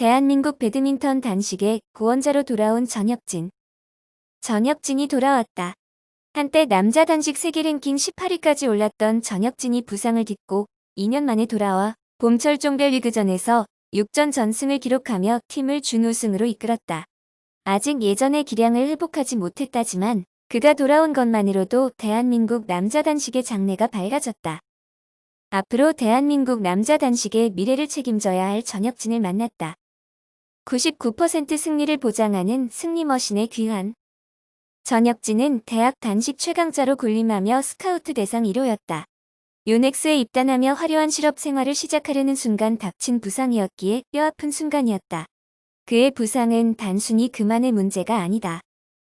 대한민국 배드민턴 단식의 구원자로 돌아온 전혁진. 전혁진이 돌아왔다. 한때 남자 단식 세계 랭킹 18위까지 올랐던 전혁진이 부상을 딛고 2년 만에 돌아와 봄철 종별리그전에서 6전 전승을 기록하며 팀을 준우승으로 이끌었다. 아직 예전의 기량을 회복하지 못했다지만 그가 돌아온 것만으로도 대한민국 남자 단식의 장래가 밝아졌다. 앞으로 대한민국 남자 단식의 미래를 책임져야 할 전혁진을 만났다. 99% 승리를 보장하는 승리 머신의 귀환. 전혁진은 대학 단식 최강자로 군림하며 스카우트 대상 1호였다. 요넥스에 입단하며 화려한 실업 생활을 시작하려는 순간 닥친 부상이었기에 뼈아픈 순간이었다. 그의 부상은 단순히 그만의 문제가 아니다.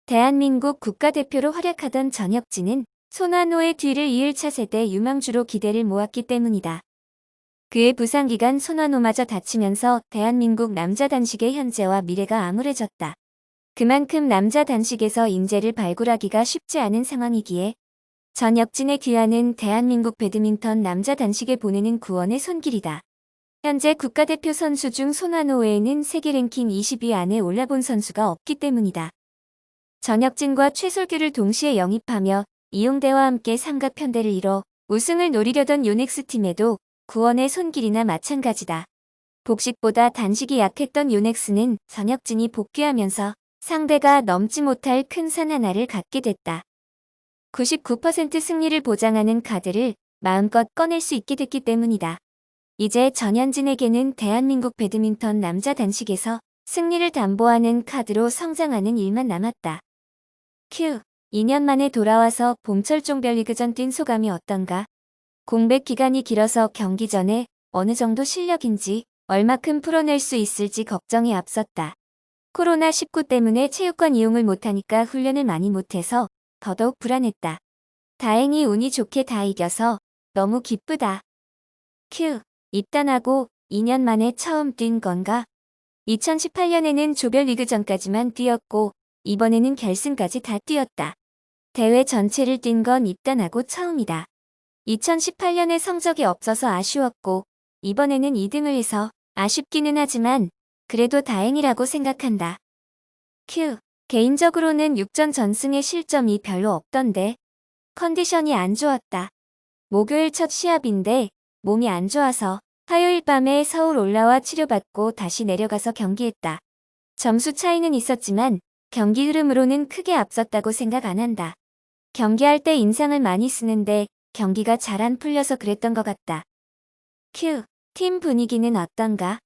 대한민국 국가대표로 활약하던 전혁진은 손환호의 뒤를 이을 차세대 유망주로 기대를 모았기 때문이다. 그의 부상 기간 손환호마저 다치면서 대한민국 남자 단식의 현재와 미래가 암울해졌다. 그만큼 남자 단식에서 인재를 발굴하기가 쉽지 않은 상황이기에 전혁진의 귀환은 대한민국 배드민턴 남자 단식에 보내는 구원의 손길이다. 현재 국가대표 선수 중 손환호 외에는 세계 랭킹 20위 안에 올라본 선수가 없기 때문이다. 전혁진과 최솔규를 동시에 영입하며 이용대와 함께 삼각편대를 이뤄 우승을 노리려던 요넥스 팀에도 구원의 손길이나 마찬가지다. 복식보다 단식이 약했던 요넥스는 전혁진이 복귀하면서 상대가 넘지 못할 큰 산 하나를 갖게 됐다. 99% 승리를 보장하는 카드를 마음껏 꺼낼 수 있게 됐기 때문이다. 이제 전현진에게는 대한민국 배드민턴 남자 단식에서 승리를 담보하는 카드로 성장하는 일만 남았다. 큐. 2년 만에 돌아와서 봄철 종별리그전 뛴 소감이 어떤가? 공백 기간이 길어서 경기 전에 어느 정도 실력인지 얼마큼 풀어낼 수 있을지 걱정이 앞섰다. 코로나19 때문에 체육관 이용을 못하니까 훈련을 많이 못해서 더더욱 불안했다. 다행히 운이 좋게 다 이겨서 너무 기쁘다. 큐. 입단하고 2년 만에 처음 뛴 건가? 2018년에는 조별리그 전까지만 뛰었고 이번에는 결승까지 다 뛰었다. 대회 전체를 뛴 건 입단하고 처음이다. 2018년에 성적이 없어서 아쉬웠고 이번에는 2등을 해서 아쉽기는 하지만 그래도 다행이라고 생각한다. 큐. 개인적으로는 6전 전승의 실점이 별로 없던데 컨디션이 안 좋았다. 목요일 첫 시합인데 몸이 안 좋아서 화요일 밤에 서울 올라와 치료받고 다시 내려가서 경기했다. 점수 차이는 있었지만 경기 흐름으로는 크게 앞섰다고 생각 안 한다. 경기할 때 인상을 많이 쓰는데 경기가 잘 안 풀려서 그랬던 것 같다. 큐. 팀 분위기는 어떤가?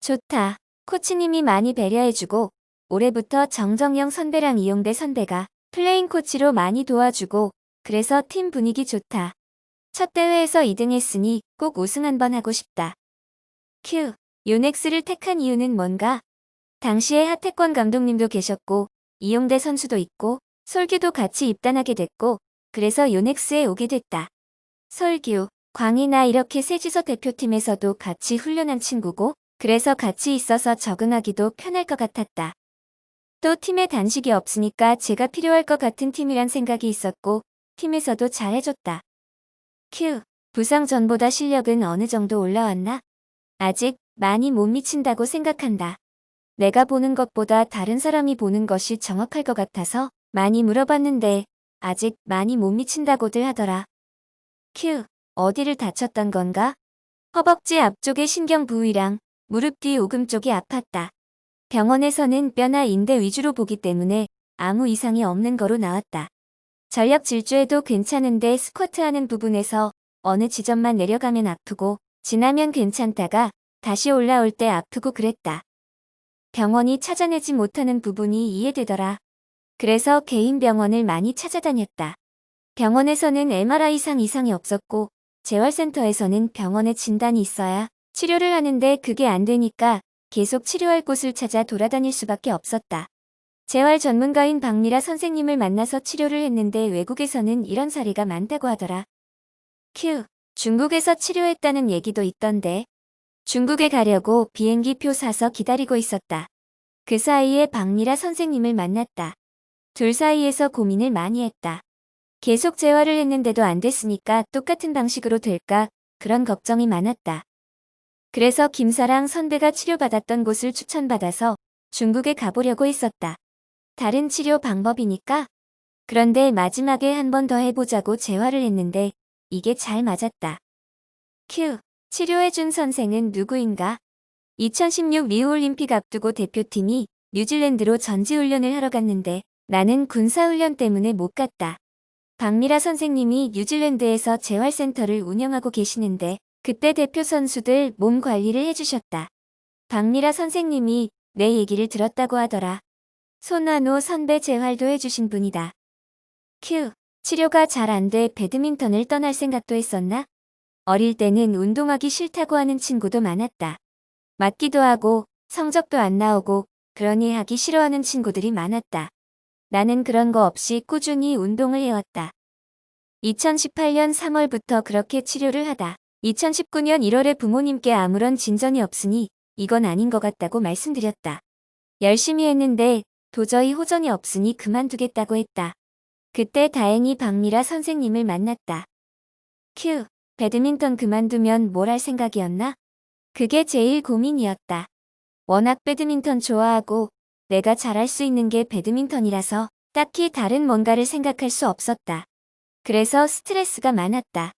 좋다. 코치님이 많이 배려해주고 올해부터 정정영 선배랑 이용대 선배가 플레인 코치로 많이 도와주고 그래서 팀 분위기 좋다. 첫 대회에서 2등 했으니 꼭 우승 한번 하고 싶다. 큐. 요넥스를 택한 이유는 뭔가? 당시에 하태권 감독님도 계셨고 이용대 선수도 있고 솔규도 같이 입단하게 됐고 그래서 요넥스에 오게 됐다. 솔규, 광희나 이렇게 세지서 대표팀에서도 같이 훈련한 친구고 그래서 같이 있어서 적응하기도 편할 것 같았다. 또 팀에 단식이 없으니까 제가 필요할 것 같은 팀이란 생각이 있었고 팀에서도 잘해줬다. 큐. 부상 전보다 실력은 어느 정도 올라왔나? 아직 많이 못 미친다고 생각한다. 내가 보는 것보다 다른 사람이 보는 것이 정확할 것 같아서 많이 물어봤는데 아직 많이 못 미친다고들 하더라. 큐. 어디를 다쳤던 건가? 허벅지 앞쪽의 신경 부위랑 무릎 뒤 오금 쪽이 아팠다. 병원에서는 뼈나 인대 위주로 보기 때문에 아무 이상이 없는 거로 나왔다. 전력 질주에도 괜찮은데 스쿼트 하는 부분에서 어느 지점만 내려가면 아프고 지나면 괜찮다가 다시 올라올 때 아프고 그랬다. 병원이 찾아내지 못하는 부분이 이해되더라. 그래서 개인 병원을 많이 찾아다녔다. 병원에서는 MRI상 이상이 없었고 재활센터에서는 병원에 진단이 있어야 치료를 하는데 그게 안 되니까 계속 치료할 곳을 찾아 돌아다닐 수밖에 없었다. 재활 전문가인 박미라 선생님을 만나서 치료를 했는데 외국에서는 이런 사례가 많다고 하더라. 큐. 중국에서 치료했다는 얘기도 있던데. 중국에 가려고 비행기 표 사서 기다리고 있었다. 그 사이에 박미라 선생님을 만났다. 둘 사이에서 고민을 많이 했다. 계속 재활을 했는데도 안 됐으니까 똑같은 방식으로 될까 그런 걱정이 많았다. 그래서 김사랑 선배가 치료받았던 곳을 추천받아서 중국에 가보려고 했었다. 다른 치료 방법이니까. 그런데 마지막에 한 번 더 해보자고 재활을 했는데 이게 잘 맞았다. 큐. 치료해준 선생은 누구인가? 2016 리우올림픽 앞두고 대표팀이 뉴질랜드로 전지훈련을 하러 갔는데 나는 군사훈련 때문에 못 갔다. 박미라 선생님이 뉴질랜드에서 재활센터를 운영하고 계시는데 그때 대표 선수들 몸 관리를 해주셨다. 박미라 선생님이 내 얘기를 들었다고 하더라. 손환호 선배 재활도 해주신 분이다. 큐. 치료가 잘 안 돼 배드민턴을 떠날 생각도 했었나? 어릴 때는 운동하기 싫다고 하는 친구도 많았다. 맞기도 하고 성적도 안 나오고 그러니 하기 싫어하는 친구들이 많았다. 나는 그런 거 없이 꾸준히 운동을 해왔다. 2018년 3월부터 그렇게 치료를 하다 2019년 1월에 부모님께 아무런 진전이 없으니 이건 아닌 것 같다고 말씀드렸다. 열심히 했는데 도저히 호전이 없으니 그만두겠다고 했다. 그때 다행히 박미라 선생님을 만났다. 큐. 배드민턴 그만두면 뭘 할 생각이었나? 그게 제일 고민이었다. 워낙 배드민턴 좋아하고 내가 잘할 수 있는 게 배드민턴이라서 딱히 다른 뭔가를 생각할 수 없었다. 그래서 스트레스가 많았다.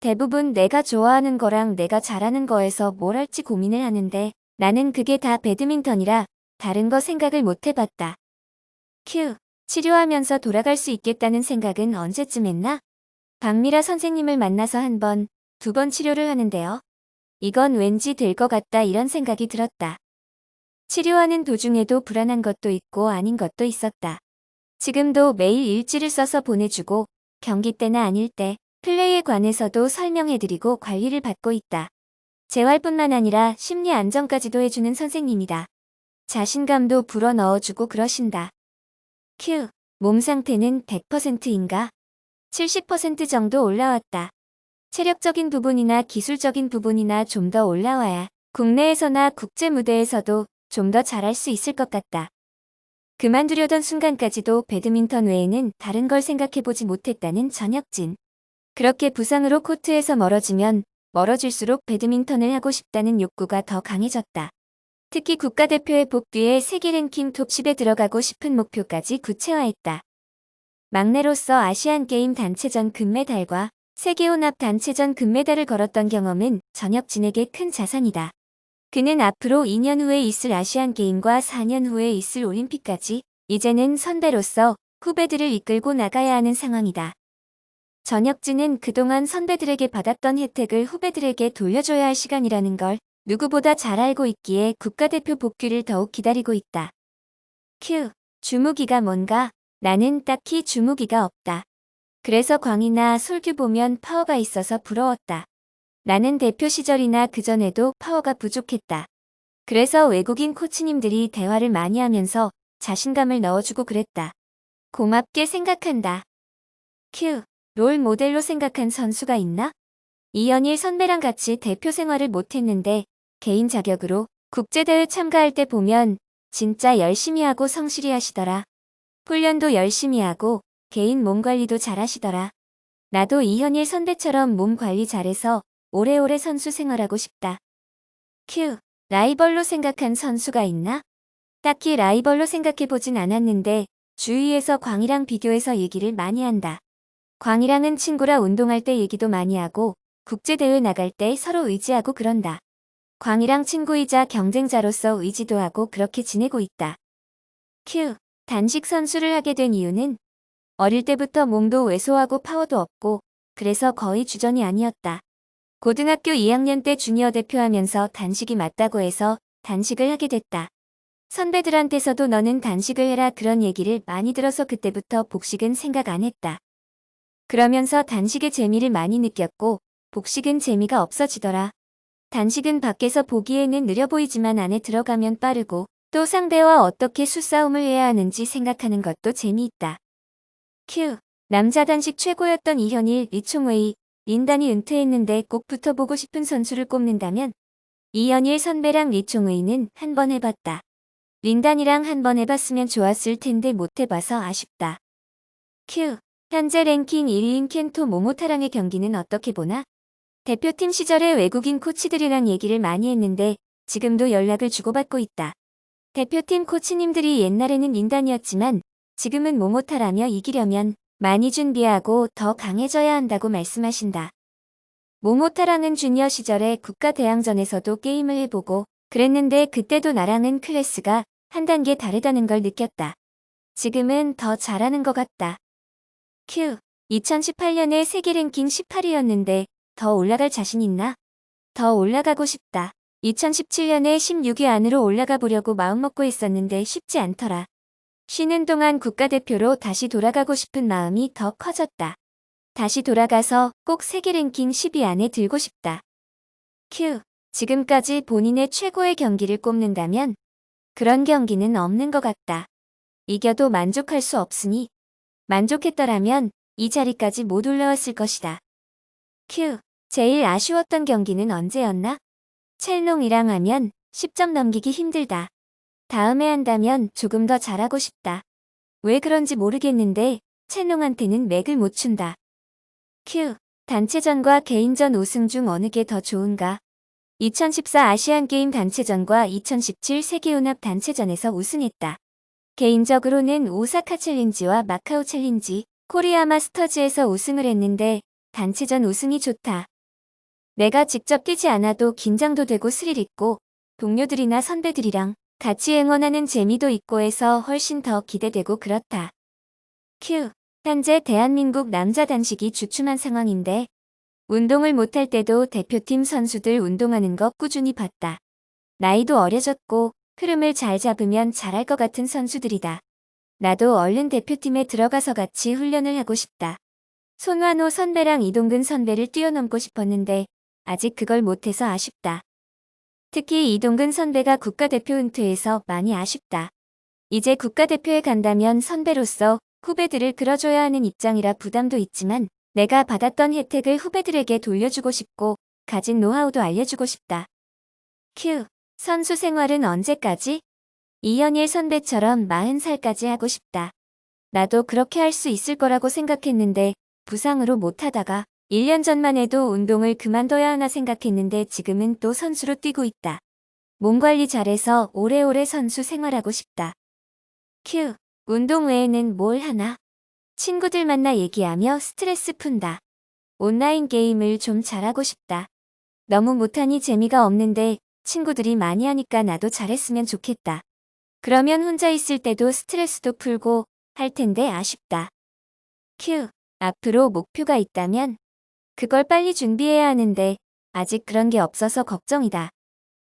대부분 내가 좋아하는 거랑 내가 잘하는 거에서 뭘 할지 고민을 하는데 나는 그게 다 배드민턴이라 다른 거 생각을 못 해봤다. 큐. 치료하면서 돌아갈 수 있겠다는 생각은 언제쯤 했나? 박미라 선생님을 만나서 한 번, 두 번 치료를 하는데요. 이건 왠지 될 것 같다 이런 생각이 들었다. 치료하는 도중에도 불안한 것도 있고 아닌 것도 있었다. 지금도 매일 일지를 써서 보내주고 경기 때나 아닐 때 플레이에 관해서도 설명해드리고 관리를 받고 있다. 재활뿐만 아니라 심리 안정까지도 해주는 선생님이다. 자신감도 불어 넣어주고 그러신다. 큐. 몸 상태는 100%인가? 70% 정도 올라왔다. 체력적인 부분이나 기술적인 부분이나 좀 더 올라와야 국내에서나 국제 무대에서도 좀 더 잘할 수 있을 것 같다. 그만두려던 순간까지도 배드민턴 외에는 다른 걸 생각해보지 못했다는 전혁진. 그렇게 부상으로 코트에서 멀어지면 멀어질수록 배드민턴을 하고 싶다는 욕구가 더 강해졌다. 특히 국가대표의 복귀에 세계 랭킹 톱 10에 들어가고 싶은 목표까지 구체화했다. 막내로서 아시안게임 단체전 금메달과 세계혼합 단체전 금메달을 걸었던 경험은 전혁진에게 큰 자산이다. 그는 앞으로 2년 후에 있을 아시안게임과 4년 후에 있을 올림픽까지 이제는 선배로서 후배들을 이끌고 나가야 하는 상황이다. 전혁진은 그동안 선배들에게 받았던 혜택을 후배들에게 돌려줘야 할 시간이라는 걸 누구보다 잘 알고 있기에 국가대표 복귀를 더욱 기다리고 있다. 큐. 주무기가 뭔가? 나는 딱히 주무기가 없다. 그래서 광이나 솔규 보면 파워가 있어서 부러웠다. 나는 대표 시절이나 그전에도 파워가 부족했다. 그래서 외국인 코치님들이 대화를 많이 하면서 자신감을 넣어주고 그랬다. 고맙게 생각한다. 큐. 롤 모델로 생각한 선수가 있나? 이연일 선배랑 같이 대표 생활을 못했는데 개인 자격으로 국제대회 참가할 때 보면 진짜 열심히 하고 성실히 하시더라. 훈련도 열심히 하고 개인 몸 관리도 잘 하시더라. 나도 이현일 선배처럼 몸 관리 잘해서 오래오래 선수 생활하고 싶다. 큐. 라이벌로 생각한 선수가 있나? 딱히 라이벌로 생각해보진 않았는데 주위에서 광이랑 비교해서 얘기를 많이 한다. 광이랑은 친구라 운동할 때 얘기도 많이 하고 국제대회 나갈 때 서로 의지하고 그런다. 광이랑 친구이자 경쟁자로서 의지도 하고 그렇게 지내고 있다. 큐. 단식 선수를 하게 된 이유는 어릴 때부터 몸도 왜소하고 파워도 없고 그래서 거의 주전이 아니었다. 고등학교 2학년 때 주니어 대표하면서 단식이 맞다고 해서 단식을 하게 됐다. 선배들한테서도 너는 단식을 해라 그런 얘기를 많이 들어서 그때부터 복식은 생각 안 했다. 그러면서 단식의 재미를 많이 느꼈고 복식은 재미가 없어지더라. 단식은 밖에서 보기에는 느려 보이지만 안에 들어가면 빠르고 또 상대와 어떻게 수싸움을 해야 하는지 생각하는 것도 재미있다. 큐. 남자 단식 최고였던 이현일, 리총웨이, 린단이 은퇴했는데 꼭 붙어보고 싶은 선수를 꼽는다면 이현일 선배랑 리총웨이는 한 번 해봤다. 린단이랑 한 번 해봤으면 좋았을 텐데 못 해봐서 아쉽다. 큐. 현재 랭킹 1위인 켄토 모모타랑의 경기는 어떻게 보나? 대표팀 시절에 외국인 코치들이랑 얘기를 많이 했는데 지금도 연락을 주고받고 있다. 대표팀 코치님들이 옛날에는 인단이었지만 지금은 모모타라며 이기려면 많이 준비하고 더 강해져야 한다고 말씀하신다. 모모타랑은 주니어 시절에 국가대항전에서도 게임을 해보고 그랬는데 그때도 나랑은 클래스가 한 단계 다르다는 걸 느꼈다. 지금은 더 잘하는 것 같다. 큐. 2018년에 세계 랭킹 18위였는데 더 올라갈 자신 있나? 더 올라가고 싶다. 2017년에 16위 안으로 올라가 보려고 마음먹고 있었는데 쉽지 않더라. 쉬는 동안 국가대표로 다시 돌아가고 싶은 마음이 더 커졌다. 다시 돌아가서 꼭 세계 랭킹 10위 안에 들고 싶다. 큐. 지금까지 본인의 최고의 경기를 꼽는다면 그런 경기는 없는 것 같다. 이겨도 만족할 수 없으니 만족했더라면 이 자리까지 못 올라왔을 것이다. 큐. 제일 아쉬웠던 경기는 언제였나? 첼롱이랑 하면 10점 넘기기 힘들다. 다음에 한다면 조금 더 잘하고 싶다. 왜 그런지 모르겠는데 첼롱한테는 맥을 못 춘다. 큐. 단체전과 개인전 우승 중 어느 게 더 좋은가? 2014 아시안게임 단체전과 2017 세계연합 단체전에서 우승했다. 개인적으로는 오사카 챌린지와 마카오 챌린지, 코리아 마스터즈에서 우승을 했는데 단체전 우승이 좋다. 내가 직접 뛰지 않아도 긴장도 되고 스릴 있고 동료들이나 선배들이랑 같이 응원하는 재미도 있고 해서 훨씬 더 기대되고 그렇다. 큐. 현재 대한민국 남자 단식이 주춤한 상황인데 운동을 못할 때도 대표팀 선수들 운동하는 거 꾸준히 봤다. 나이도 어려졌고 흐름을 잘 잡으면 잘할 것 같은 선수들이다. 나도 얼른 대표팀에 들어가서 같이 훈련을 하고 싶다. 손완호 선배랑 이동근 선배를 뛰어넘고 싶었는데 아직 그걸 못해서 아쉽다. 특히 이동근 선배가 국가대표 은퇴해서 많이 아쉽다. 이제 국가대표에 간다면 선배로서 후배들을 끌어줘야 하는 입장이라 부담도 있지만 내가 받았던 혜택을 후배들에게 돌려주고 싶고 가진 노하우도 알려주고 싶다. 큐. 선수 생활은 언제까지? 이현일 선배처럼 40살까지 하고 싶다. 나도 그렇게 할 수 있을 거라고 생각했는데 부상으로 못하다가 1년 전만 해도 운동을 그만둬야 하나 생각했는데 지금은 또 선수로 뛰고 있다. 몸 관리 잘해서 오래오래 선수 생활하고 싶다. 큐. 운동 외에는 뭘 하나? 친구들 만나 얘기하며 스트레스 푼다. 온라인 게임을 좀 잘하고 싶다. 너무 못하니 재미가 없는데 친구들이 많이 하니까 나도 잘했으면 좋겠다. 그러면 혼자 있을 때도 스트레스도 풀고 할 텐데 아쉽다. 큐. 앞으로 목표가 있다면 그걸 빨리 준비해야 하는데 아직 그런 게 없어서 걱정이다.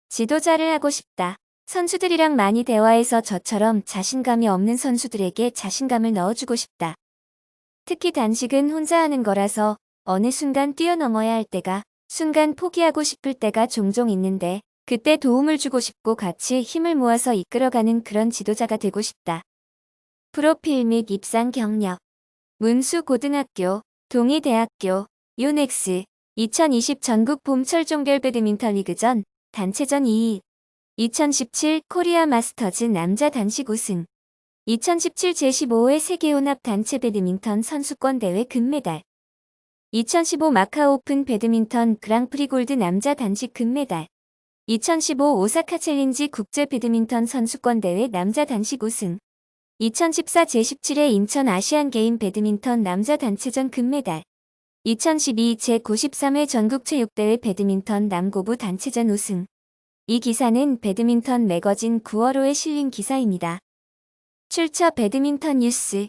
지도자를 하고 싶다. 선수들이랑 많이 대화해서 저처럼 자신감이 없는 선수들에게 자신감을 넣어주고 싶다. 특히 단식은 혼자 하는 거라서 어느 순간 뛰어넘어야 할 때가 순간 포기하고 싶을 때가 종종 있는데 그때 도움을 주고 싶고 같이 힘을 모아서 이끌어가는 그런 지도자가 되고 싶다. 프로필 및 입상 경력 문수 고등학교, 동의대학교, 요넥스 2020 전국 봄철 종별 배드민턴 리그 전 단체전 2위. 2017 코리아 마스터즈 남자 단식 우승. 2017 제15회 세계혼합 단체 배드민턴 선수권 대회 금메달. 2015 마카오 오픈 배드민턴 그랑프리 골드 남자 단식 금메달. 2015 오사카 챌린지 국제 배드민턴 선수권 대회 남자 단식 우승. 2014 제17회 인천 아시안 게임 배드민턴 남자 단체전 금메달 2012 제93회 전국체육대회 배드민턴 남고부 단체전 우승 이 기사는 배드민턴 매거진 9월호에 실린 기사입니다. 출처 배드민턴 뉴스